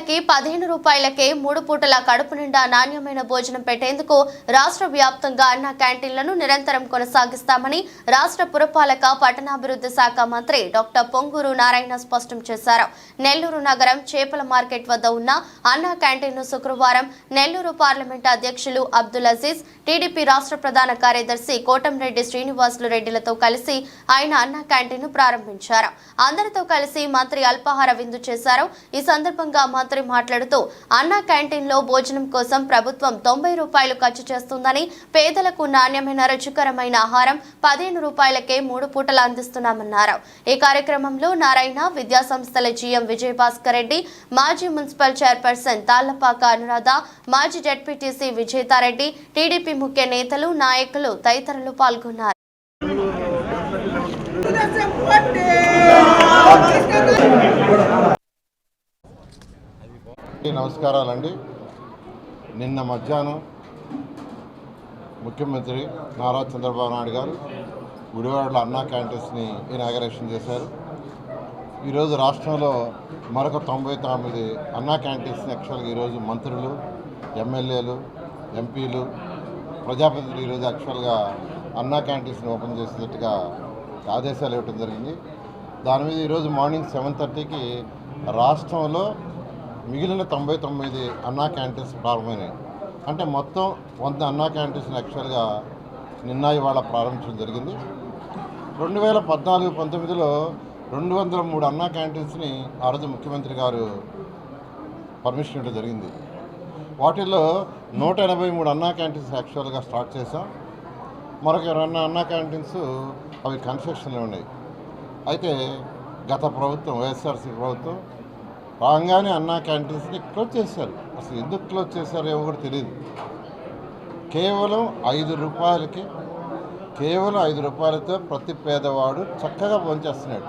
పేదలకి పదిహేను రూపాయలకే మూడు పూటల కడుపు నిండా నాణ్యమైన భోజనం పెట్టేందుకు రాష్ట్ర వ్యాప్తంగా అన్న క్యాంటీన్లను నిరంతరం కొనసాగిస్తామని రాష్ట్ర పురపాలక పట్టణాభివృద్ధి శాఖ మంత్రి డాక్టర్ పొంగూరు నారాయణ స్పష్టం చేశారు. నెల్లూరు నగరం చేపల మార్కెట్ వద్ద ఉన్న అన్న క్యాంటీన్ను శుక్రవారం నెల్లూరు పార్లమెంట్ అధ్యక్షులు అబ్దుల్ అజీజ్ టీడీపీ రాష్ట్ర ప్రధాన కార్యదర్శి కోటంరెడ్డి శ్రీనివాసులు రెడ్డిలతో కలిసి ఆయన అన్న క్యాంటీన్ను ప్రారంభించారు. అందరితో కలిసి మంత్రి అల్పాహార విందు చేశారు. ఈ సందర్భంగా మంత్రి మాట్లాడుతూ అన్న క్యాంటీన్లో భోజనం కోసం ప్రభుత్వం తొంభై రూపాయలు ఖర్చు చేస్తుందని పేదలకు నాణ్యమైన రుచికరమైన ఆహారం పదిహేను రూపాయలకే మూడు పూటలు అందిస్తున్నామన్నారు. ఈ కార్యక్రమంలో నారాయణ విద్యా సంస్థల జీఎం విజయభాస్కర్ రెడ్డి మాజీ మున్సిపల్ చైర్పర్సన్ తాళ్ళపాక అనురాధ మాజీ జడ్పీటీసీ విజేతారెడ్డి టీడీపీ ముఖ్య నేతలు నాయకులు తదితరులు పాల్గొన్నారు. నమస్కారాలండి. నిన్న మధ్యాహ్నం ముఖ్యమంత్రి నారా చంద్రబాబు నాయుడు గారు గుడివాడలో అన్నా క్యాంటీన్స్ని ఇనాగరేషన్ చేశారు. ఈరోజు రాష్ట్రంలో మరొక తొంభై తొమ్మిది అన్నా క్యాంటీన్స్ని యాక్చువల్గా ఈరోజు మంత్రులు ఎమ్మెల్యేలు ఎంపీలు ప్రజాప్రతినిధులు ఈరోజు యాక్చువల్గా అన్నా క్యాంటీన్స్ని ఓపెన్ చేసేటట్టుగా ఆదేశాలు ఇవ్వడం జరిగింది. దాని మీద ఈరోజు మార్నింగ్ సెవెన్ థర్టీకి రాష్ట్రంలో మిగిలిన తొంభై తొమ్మిది అన్నా క్యాంటీన్స్ ప్రారంభమైనాయి. అంటే మొత్తం వంద అన్నా క్యాంటీన్స్ యాక్చువల్గా నిన్న ఇవాళ ప్రారంభించడం జరిగింది. రెండు వేల పద్నాలుగు పంతొమ్మిదిలో రెండు వందల మూడు అన్నా క్యాంటీన్స్ని ఆ రోజు ముఖ్యమంత్రి గారు పర్మిషన్ ఇవ్వడం జరిగింది. వాటిల్లో నూట ఎనభై మూడు అన్నా క్యాంటీన్స్ యాక్చువల్గా స్టార్ట్ చేసాం మరొక రెండు అన్నా క్యాంటీన్స్ అవి కన్స్ట్రక్షన్లో ఉన్నాయి. అయితే గత ప్రభుత్వం వైఎస్ఆర్సీ ప్రభుత్వం రాగానే అన్నా క్యాంటీన్స్ని క్లోజ్ చేశారు. అసలు ఎందుకు క్లోజ్ చేశారో ఏమో కూడా తెలియదు కేవలం ఐదు రూపాయలకి కేవలం ఐదు రూపాయలతో ప్రతి పేదవాడు చక్కగా భోంచేస్తున్నాడు.